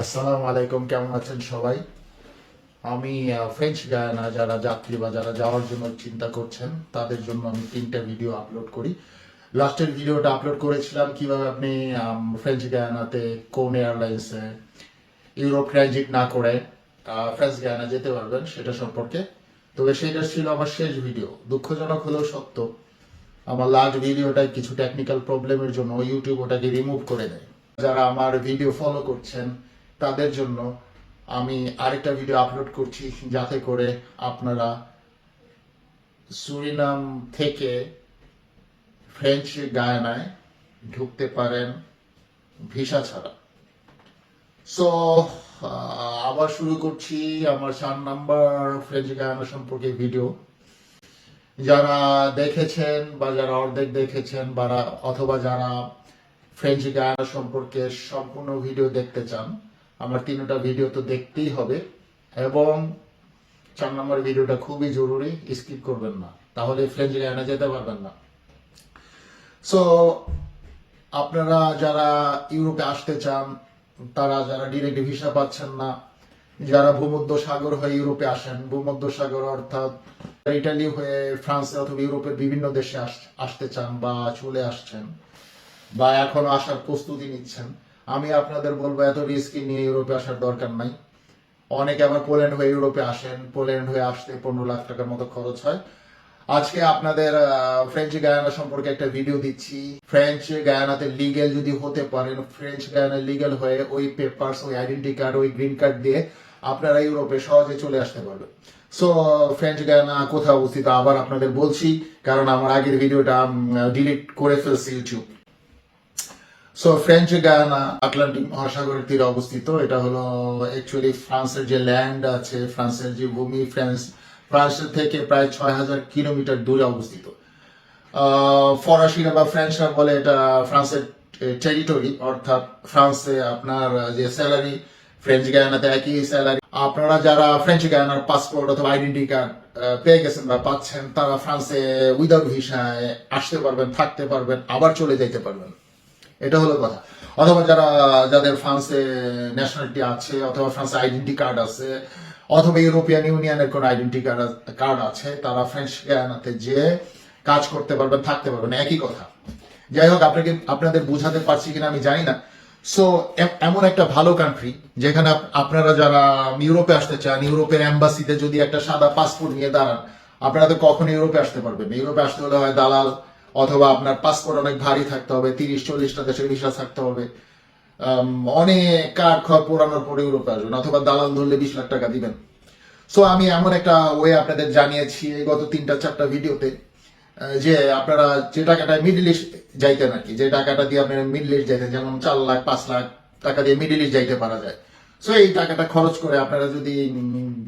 আসসালামু আলাইকুম, কেমন আছেন সবাই? আমি ফ্রেঞ্চ গায়ানা যারা, যাত্রী বা যারা যাওয়ার জন্য চিন্তা করছেন, তাদের জন্য আমি তিনটা ভিডিও আপলোড করি। লাস্টের ভিডিওটা আপলোড করেছিলাম কীভাবে আপনি ফ্রেঞ্চ গায়ানাতে কোন এয়ারলাইন্সে ইউরোপ ট্রানজিট না করে ফ্রেঞ্চ গায়ানা যেতে পারবেন সেটা সম্পর্কে। তবে সেটা ছিল আমার শেষ ভিডিও দুঃখজনক হলেও সত্য। আমার লাস্ট ভিডিওটায় কিছু টেকনিক্যাল প্রবলেমের জন্য ইউটিউব ওটাকে রিমুভ করে দেয়। যারা আমার ভিডিও ফলো করছেন তাদের জন্য আমি আরেকটা ভিডিও আপলোড করছি যাতে করে আপনারা সুরিনাম থেকে ফ্রেঞ্চ গায়ানায় ঢুকতে পারেন ভিসা ছাড়া। সো আবার শুরু করছি আমার চার নাম্বার ফ্রেঞ্চ গায়ানা সম্পর্কে ভিডিও যারা দেখেছেন বা যারা অর্ধেক দেখেছেন বা অথবা যারা ফ্রেঞ্চ গায়ানা সম্পর্কে সম্পূর্ণ ভিডিও দেখতে চান আমার তিনটা ভিডিও তো দেখতেই হবে। এবং চার নম্বর ভিডিওটা খুবই জরুরি স্কিপ করবেন না। তাহলে ফ্রেঞ্চ গায়ানা যেতে পারবেন না। সো আপনারা যারা ইউরোপে আসতে চান, তারা যারা ডিরেক্ট ভিসা পাচ্ছেন না, যারা ভূমধ্য সাগর হয়ে ইউরোপে আসেন, ভূমধ্য সাগর অর্থাৎ ইটালি হয়ে ফ্রান্স অথবা ইউরোপের বিভিন্ন দেশে আস- আসতে চান বা চলে আসছেন বা এখনও আসার প্রস্তুতি নিচ্ছেন আমি আপনাদের বলব, এত রিস্ক নিয়ে ইউরোপে আসার দরকার নাই। অনেকে আবার পোল্যান্ড হয়ে ইউরোপে আসেন। পোল্যান্ড হয়ে আসতে পনেরো লাখ টাকার মতো খরচ হয়। আজকে আপনাদের ফ্রেঞ্চ গায়ানা সম্পর্কে একটা ভিডিও দিচ্ছি। ফ্রেঞ্চ গায়ানাতে লিগেল যদি হতে পারেন ফ্রেঞ্চ গায়ানা লিগেল হয়ে ওই পেপারস ওই আইডেন্টি কার্ড ওই গ্রিন কার্ড দিয়ে আপনারা ইউরোপে সহজে চলে আসতে পারবেন। সো ফ্রেঞ্চ গায়ানা কোথায় অবস্থিত? আবার আপনাদের বলছি, কারণ আমার আগের ভিডিওটা ডিলিট করে ফেলছি YouTube so French Guiana Atlantic মহাসাগরের তীরে অবস্থিত। এটা হলো অ্যাকচুয়ালি ফ্রান্সের যে ল্যান্ড আছে, ফ্রান্সের যে ভূমি, ফ্রান্স ফ্রান্সের থেকে প্রায় ছয় হাজার কিলোমিটার দূরে অবস্থিত। ফরাসিরা বা ফ্রেঞ্চরা বলে এটা ফ্রান্সের টেরিটরি অর্থাৎ ফ্রান্সে আপনার যে স্যালারি ফ্রেঞ্চ গায়ানাতে একই স্যালারি আপনারা যারা ফ্রেঞ্চ গায়ানার পাসপোর্ট অথবা আইডেন্টি কার্ড পেয়ে গেছেন বা পাচ্ছেন, তারা ফ্রান্সে উইদাউট ভিসায় আসতে পারবেন, থাকতে পারবেন, আবার চলে যেতে পারবেন। এটা হলো কথা। অথবা যারা, যাদের ফ্রান্সে ন্যাশনালিটি আছে, অথবা ফ্রান্সে আইডেন্টি কার্ড আছে, অথবা ইউরোপিয়ান ইউনিয়নের কোন আইডেন্টি কার্ড আছে, তারা ফ্রেঞ্চ গায়ানাতে যে কাজ করতে পারবেন, থাকতে পারবেন, একই কথা। যাই হোক, আপনাকে, আপনাদের বোঝাতে পারছি কিনা আমি জানি না। সো এমন একটা ভালো কান্ট্রি যেখানে আপনারা যারা ইউরোপে আসতে চান ইউরোপের এম্বাসিতে যদি একটা সাদা পাসপোর্ট নিয়ে দাঁড়ান, আপনারা তো কখনো ইউরোপে আসতে পারবেন ইউরোপে আসতে হলে হয় দালাল অথবা আপনার পাসপোর্ট অনেক ভারী থাকতে হবে, তিরিশ, চল্লিশটা দেশের ভিসা থাকতে হবে। অনেক কাঠ পোড়ানোর পরে ইউরোপে আসবেন, অথবা দালাল ধরলে বিশ লাখ টাকা দিবেন। সো আমি এমন একটা ওয়ে আপনাদের জানিয়েছি গত তিনটা, চারটা ভিডিওতে যে আপনারা যে টাকাটা ইস্ট যাইতেন আর কি, যে টাকাটা দিয়ে আপনারা মিডল ইস্ট যাইতেন, যেমন চার লাখ, পাঁচ লাখ টাকা দিয়ে মিডল ইস্ট যাইতে পারা যায়। সো এই টাকাটা খরচ করে আপনারা যদি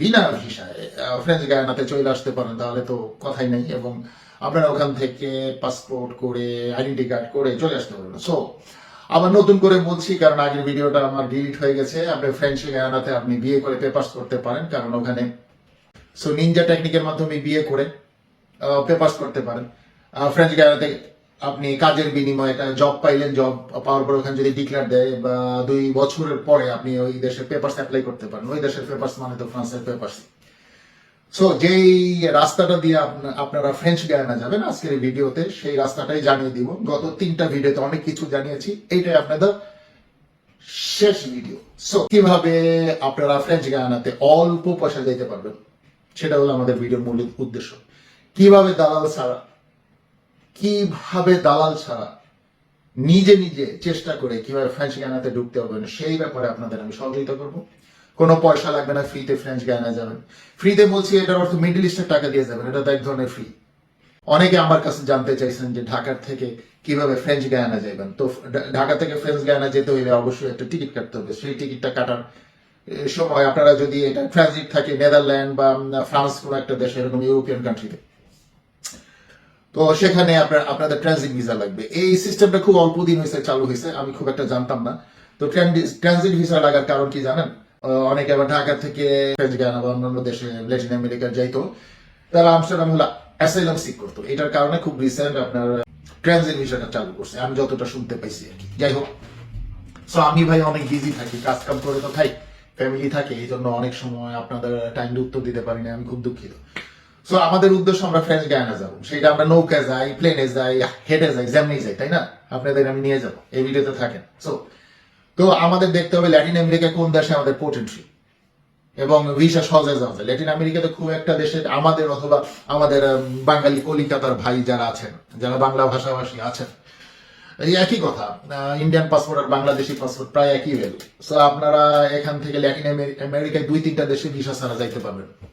বিনা ভিসায় ফ্রেঞ্চ গায়ানাতে চলে আসতে পারেন, তাহলে তো কথাই নেই এবং আপনারা ওখান থেকে পাসপোর্ট করে আইডেন্টি কার্ড করে চলে আসতে পারবেন। সো আবার নতুন করে বলছি, কারণ আগের ভিডিওটা আমার ডিলিট হয়ে গেছে। আপনি ফ্রেঞ্চ গায়ানাতে আপনি বিয়ে করে পেপার্স করতে পারেন, কারণ ওখানে সো নিনজা টেকনিকের মাধ্যমে বিয়ে করে পেপার্স করতে পারেন। ফ্রেঞ্চ গায়ানাতে আপনি কাজের বিনিময়ে জব পাইলেন জব পাওয়ার পর ওখানে যদি ডিক্লেয়ার দেয়, বা দুই বছরের পরে আপনি ওই দেশের পেপার্স অ্যাপ্লাই করতে পারেন। ওই দেশের পেপার্স মানে তো ফ্রান্সের পেপার্স সো যেই রাস্তাটা দিয়ে আপনারা ফ্রেঞ্চ গায়ানা যাবেন, আজকের এই ভিডিওতে সেই রাস্তাটাই জানিয়ে দিব। গত তিনটা ভিডিওতে অনেক কিছু জানিয়েছি। এইটাই আপনাদের শেষ ভিডিও। সো কীভাবে আপনারা ফ্রেঞ্চ গায়ানাতে অল্প পয়সা যেতে পারবেন, সেটা হলো আমাদের ভিডিওর মূল উদ্দেশ্য। কীভাবে দালাল ছাড়া, কীভাবে দালাল ছাড়া নিজে নিজে চেষ্টা করে কীভাবে ফ্রেঞ্চ গায়ানাতে ঢুকতে পারবেন সেই ব্যাপারে আপনাদের আমি সহযোগিতা করব। কোনো পয়সা লাগবে না ফ্রিতে ফ্রেঞ্চ গায়ানা যাবেন। ফ্রিতে বলছি, এটার অর্থ মিডল ইস্টের টাকা দিয়ে যাবেন, এটা তো এক ধরনের ফ্রি অনেকে আমার কাছে জানতে চাইছেন যে ঢাকার থেকে কীভাবে ফ্রেঞ্চ গায়ানা যাবেন তো ঢাকা থেকে ফ্রেঞ্চ গায়ানা যেতে হইলে অবশ্যই একটা টিকিট কাটতে হবে। সেই টিকিটটা কাটার সময় আপনারা যদি এটা ট্রানজিট থাকে নেদারল্যান্ড বা ফ্রান্স কোনো একটা দেশে, এরকম ইউরোপিয়ান কান্ট্রিতে তো সেখানে আপনার, আপনাদের ট্রানজিট ভিসা লাগবে। এই সিস্টেমটা খুব অল্প দিন হয়েছে চালু হয়েছে আমি খুব একটা জানতাম না। তো ট্রানজিট ভিসা লাগার কারণ কি জানেন? অনেকে আবার ঢাকা থেকে অন্যান্য দেশে ল্যাটিন আমেরিকা যাইতো। তারা আমস্টারডাম হলো অ্যাসাইলাম সিক করতো। এটার কারণে খুব রিসেন্ট আপনার ট্রানজিট ভিসাটা চালু করছে। আমি যতটা শুনতে পাইছি আর কি। যাই হোক। সো আমি ভাই অনেক বিজি থাকি কাজ কাম করে তো ভাই ফ্যামিলি থাকে এই জন্য অনেক সময় আপনাদের টাইম উত্তর দিতে পারি না, আমি খুব দুঃখিত। সো আমাদের উদ্দেশ্য আমরা ফ্রেঞ্চ গায়ানা যাব। সেটা আমরা নৌকা যাই প্লেনে যাই হেডে যাই যেমনি যাই, তাই না? আপনাদের আমি নিয়ে যাব। এই ভিডিওতে থাকেন। সো তো আমাদের দেখতে হবে ল্যাটিন আমেরিকা কোন দেশে আমাদের পোটেন্সি এবং ভিসা সহজে যাওয়া যায়। ল্যাটিন আমেরিকাতে খুব একটা দেশে, আমাদের অথবা আমাদের বাঙালি কলিকাতার ভাই যারা আছেন, যারা বাংলা ভাষাভাষী আছেন, এই একই কথা ইন্ডিয়ান পাসপোর্ট আর বাংলাদেশি পাসপোর্ট প্রায় একই ভ্যালু সো আপনারা এখান থেকে ল্যাটিন আমেরি- আমেরিকায় দুই তিনটা দেশে ভিসা ছাড়া যাইতে পারবেন।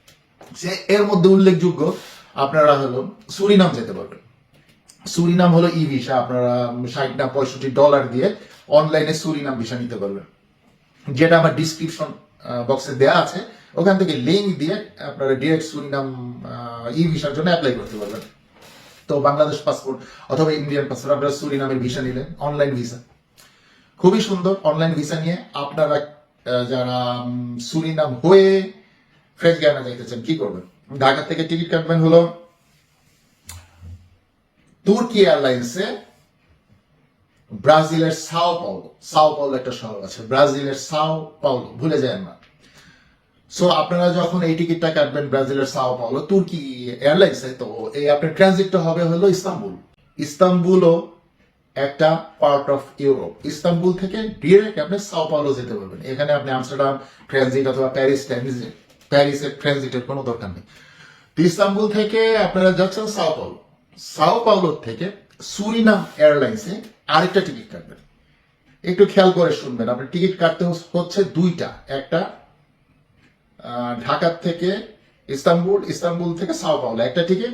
সে এর মধ্যে উল্লেখযোগ্য, আপনারা হলো সুরিনাম যেতে পারবেন। সুরিনাম হলো ই ভিসা, আপনারা ষাট না পঁয়ষট্টি ডলার দিয়ে অনলাইনে সুরিনাম ভিসা নিতে পারবেন যেটা আমার ডিসক্রিপশন বক্সে দেওয়া আছে, ওখান থেকে লিঙ্ক দিয়ে আপনারা ডিরেক্ট সুরিনাম ই ভিসার জন্য অ্যাপ্লাই করতে পারবেন। তো বাংলাদেশ পাসপোর্ট অথবা ইন্ডিয়ান পাসপোর্ট আপনারা সুরিনামের ভিসা নিলেন অনলাইন ভিসা। খুবই সুন্দর অনলাইন ভিসা নিয়ে আপনারা যারা সুরিনাম হয়ে ফ্রেশ গায়ানা যাইতেছেন কি করবেন? ঢাকা থেকে টিকিট কাটবেন হলো তুর্কি এয়ারলাইন্সে ব্রাজিলের সাও পাউলো সাও পাউলো একটা শহর আছে, ব্রাজিলের সাও পাউলো ভুলে যায় না। সো আপনারা যখন এই টিকিটটা কাটবেন ব্রাজিলের সাও পাউলো তুর্কি এয়ারলাইন্সে তো? এই আপনার ট্রানজিটটা হবে হলো ইস্তাম্বুল। ইস্তাম্বুলও একটা পার্ট অফ ইউরোপ ইস্তাম্বুল থেকে ডিরেক্ট আপনি সাও পাউলো যেতে পারবেন। এখানে আপনি আমস্টারডাম ট্রানজিট অথবা প্যারিস ট্রানজিট প্যারিসের ট্রানজিটের কোনো দরকার নেই। ইস্তাম্বুল থেকে আপনারা যাচ্ছেন সাও পাউলো সাও পাউলোর থেকে সুরিনাম এয়ারলাইন্সে আরেকটা টিকিট কাটবেন। একটু খেয়াল করে শুনবেন। আপনার টিকিট কাটতে হচ্ছে দুইটা। একটা ঢাকার থেকে ইস্তাম্বুল ইস্তাম্বুল থেকে সাও পাওলো। একটা টিকিট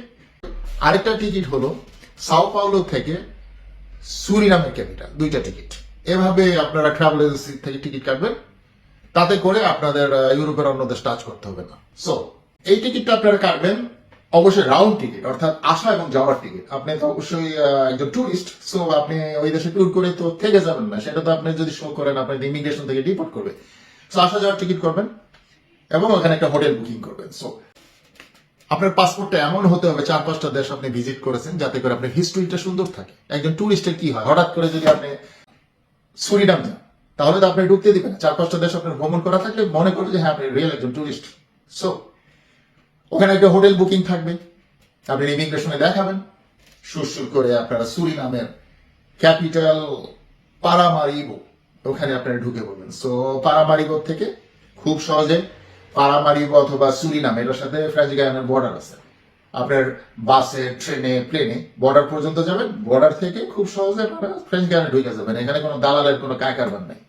আরেকটা টিকিট হলো সাও পাওলো থেকে সুরিনামের ক্যাপিটাল দুইটা টিকিট এভাবে আপনারা ট্রাভেল এজেন্সি থেকে টিকিট কাটবেন। তাতে করে আপনাদের ইউরোপের অন্য দেশ টাচ করতে হবে না। সো এই টিকিটটা আপনারা কাটবেন। অবশ্যই রাউন্ড টিকিট অর্থাৎ আসা এবং যাওয়ার টিকিট আপনি তো অবশ্যই একজন টুরিস্ট সো আপনি ওই দেশে ট্যুর করে তো থেকে যাবেন না। সেটা তো আপনি যদি শো করেন, আপনার ইমিগ্রেশন থেকে ডিপোর্ট করবে। সো আসা যাওয়ার টিকিট করবেন এবং ওখানে একটা হোটেল বুকিং করবেন। সো আপনার পাসপোর্টটা এমন হতে হবে, চার পাঁচটা দেশ আপনি ভিজিট করেছেন, যাতে করে আপনার হিস্ট্রিটা সুন্দর থাকে। একজন টুরিস্টের কি হয়? হঠাৎ করে যদি আপনি সুরিনাম যান, তাহলে তো আপনি ঢুকতে দিবেন চার পাঁচটা দেশ আপনার ভ্রমণ করা থাকলে মনে করবে যে হ্যাঁ আপনি রিয়েল একজন টুরিস্ট সো ওখানে একটা হোটেল বুকিং থাকবে। আপনি ইমিগ্রেশনে দেখাবেন। সুরসুর করে আপনারা সুরিনামের ক্যাপিটাল পারামারিবো, ওখানে আপনারা ঢুকে পড়বেন। সো পারামারিবো থেকে খুব সহজে পারামারিবো অথবা সুরিনাম এটার সাথে ফ্রেঞ্চ গায়ানের বর্ডার আছে। আপনার বাসে, ট্রেনে, প্লেনে বর্ডার পর্যন্ত যাবেন। বর্ডার থেকে খুব সহজে আপনারা ফ্রেঞ্চ গায়ানে ঢুকে যাবেন। এখানে কোনো দালালের কোনো কায়কারবার নেই।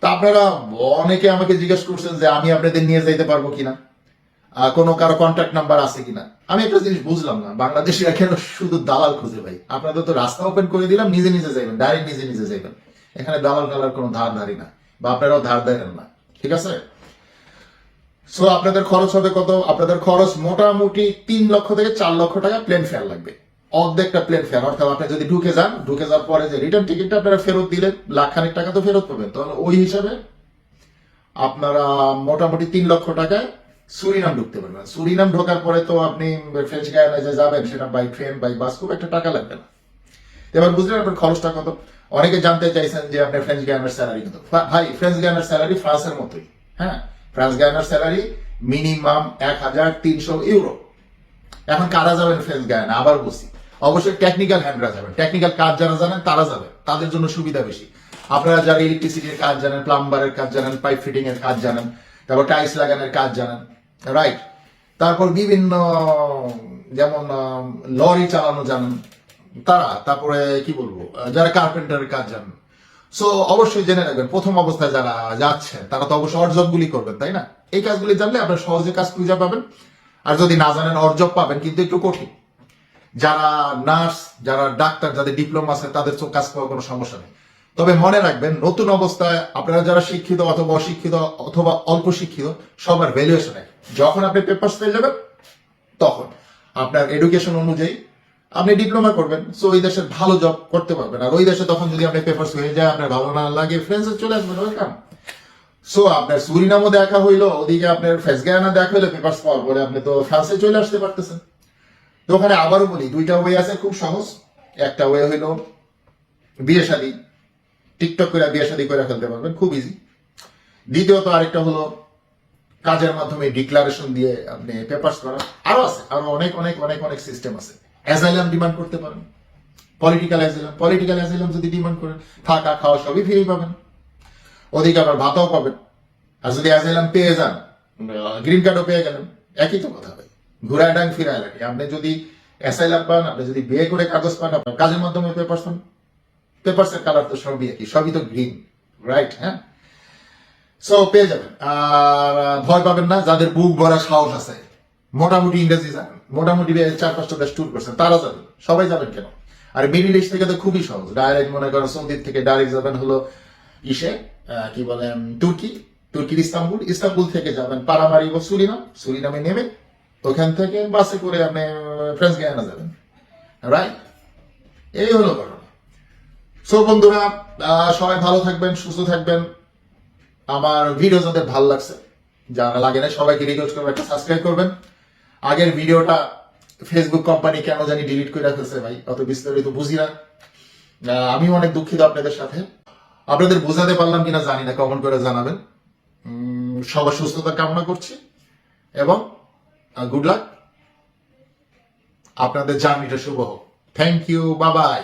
তা আপনারা, অনেকে আমাকে জিজ্ঞেস করছেন যে আমি আপনাদের নিয়ে যাইতে পারব কিনা। কোনো কারও কন্ট্যাক্ট নাম্বার আছে কিনা? আমি একটা জিনিস বুঝলাম না। বাংলাদেশিরা কেন শুধু দালাল খুঁজে ভাই আপনাদের তো রাস্তা ওপেন করে দিলাম, নিজে নিজে যাইবেন ডাইরেক্ট নিজে নিজে যাইবেন। এখানে দালাল টালার কোনো ধার ধারি না, বা আপনারাও ধার দেন না। ঠিক আছে? সো আপনাদের খরচ হবে কত? আপনাদের খরচ মোটামুটি তিন লক্ষ থেকে চার লক্ষ টাকা প্লেন ফেয়ার লাগবে। অর্ধেকটা প্লেন ফেয়ার অর্থাৎ আপনি যদি ঢুকে যান, ঢুকে যাওয়ার পরে যে রিটার্ন টিকিটটা আপনারা ফেরত দিলে লাখ খানিক টাকা তো ফেরত পাবেন। তাহলে ওই হিসাবে আপনারা মোটামুটি তিন লক্ষ টাকায় সুরিনাম ঢুকতে পারবেন সুরিনাম ঢোকার পরে তো আপনি ফ্রেঞ্চ গায়ানে যে যাবেন, সেটা বাই ট্রেন বাই বাস খুব একটা টাকা লাগবে না। এবার বুঝলেন আপনার খরচটা কত? অনেকে জানতে চাইছেন যে আপনার ফ্রেঞ্চ গায়ানের স্যালারি কত। ভাই ফ্রেঞ্চ গায়ানের স্যালারি ফ্রান্সের মতোই হ্যাঁ? ফ্রান্স গায়ানের স্যালারি মিনিমাম এক হাজার তিনশো ইউরো এখন কারা যাবেন ফ্রেঞ্চ গায়ানা আবার বলছি। অবশ্যই টেকনিক্যাল হ্যান্ডরা যাবেন। টেকনিক্যাল কাজ যারা জানেন, তারা যাবেন। তাদের জন্য সুবিধা বেশি। আপনারা যারা ইলেকট্রিসিটির কাজ জানেন প্লাম্বারের কাজ জানেন পাইপ ফিটিং এর কাজ জানেন, তারপর টাইলস লাগানোর কাজ জানেন রাইট তারপর বিভিন্ন, যেমন লরি চালানো জানেন তারা, তারপরে কি বলব যারা কার্পেন্টারের কাজ জানেন। সো অবশ্যই জেনে রাখবেন, প্রথম অবস্থায় যারা যাচ্ছে তারা তো অবশ্যই অর্জব গুলি করবেন, তাই না? এই কাজগুলি জানলে আপনার সহজে কাজ খুঁজে পাবেন। আর যদি না জানেন, অর্জব পাবেন, কিন্তু একটু কঠিন। যারা নার্স, যারা ডাক্তার, যাদের ডিপ্লোমা আছে, তাদের তো কাজ করার কোনো সমস্যা নেই। তবে মনে রাখবেন, নতুন অবস্থায় আপনারা যারা শিক্ষিত অথবা অশিক্ষিত অথবা অল্প শিক্ষিত, সবার ভ্যালুয়েশন যখন আপনি পেপার পেয়ে যাবেন তখন। আপনার এডুকেশন অনুযায়ী আপনি ডিপ্লোমা করবেন সো ওই দেশের ভালো জব করতে পারবেন। আর ওই দেশে তখন যদি আপনি পেপার হয়ে যায়, আপনার ভালো না লাগে ফ্রেন্ডস চলে আসবেন ওয়েলকাম সো আপনার সুরিনামও দেখা হইল, ওদিকে আপনার ফেসগায়ানা দেখা হইল পেপার পাওয়ার পরে আপনি তো ফ্রান্সে চলে আসতে পারতেছেন। তো ওখানে আবারও বলি, দুইটা ওয়ে আছে, খুব সহজ। একটা ওয়ে হইল, বিয়ে শাদী। টিকটক করে বিয়ে শাদী করে ফেলতে পারবেন, খুব ইজি দ্বিতীয়ত আরেকটা হলো কাজের মাধ্যমে ডিক্লারেশন দিয়ে আপনি পেপার্স করা আরও আছে, আরও অনেক অনেক অনেক অনেক সিস্টেম আছে। অ্যাজাইলাম ডিমান্ড করতে পারেন। পলিটিক্যাল অ্যাজাইলাম পলিটিক্যাল অ্যাজাইলাম যদি ডিমান্ড করেন, থাকা, খাওয়া সবই ফ্রি পাবেন। ওদিকে আবার ভাতাও পাবেন। আর যদি অ্যাজাইলাম পেয়ে যান গ্রিন কার্ডও পেয়ে গেলেন, একই তো কথা ভাই। ঘুরায় ডাং ফিরায় লাগে। আপনি যদি অ্যাসাইলাম পান, আপনি যদি বিয়ে করে কাগজ পান, আপনার কাজের মাধ্যমে পেপার্স পান। পেপার্সের কালার তো সবই একই, সবই তো গ্রিন রাইট হ্যাঁ? সো পেয়ে যাবেন। আর ভয় পাবেন না, যাদের বুক ভরা সাহস আছে। মোটামুটি ইংরেজি জানেন। মোটামুটি চার পাঁচটা দেশ ট্যুর করছেন। তারা যাবেন সবাই যাবেন কেন? আর মিডিল ইস্ট থেকে তো খুবই সহজ। ডাইরেক্ট মনে করেন সৌদি থেকে ডাইরেক্ট যাবেন হলো ইসে কি বলেন, তুর্কি। তুর্কির ইস্তাম্বুল। ইস্তাম্বুল থেকে যাবেন পারামারি বা সুরিনাম। সুরিনামে নেমে ওখান থেকে বাসে করে আপনি ফ্রেন্স গায়ানা যাবেন। রাইট এই হলো ঘটনা। সো বন্ধুরা সবাই ভালো থাকবেন, সুস্থ থাকবেন। আমার ভিডিও যাদের ভালো লাগছে যারা লাগে না, সবাইকে রিকোয়েস্ট করব একটা সাবস্ক্রাইব করবেন। আগের ভিডিওটা ফেসবুক কোম্পানি কেন জানি ডিলিট করে ফেলছে ভাই, অত বিস্তারিত বুঝি না। আমিও অনেক দুঃখিত আপনাদের সাথে। আপনাদের বোঝাতে পারলাম কিনা জানি না, কমেন্ট করে জানাবেন। সবার সুস্থতা কামনা করছি, এবং গুড লাক আপনাদের জার্নিটা শুভ হোক। থ্যাংক ইউ বাবাই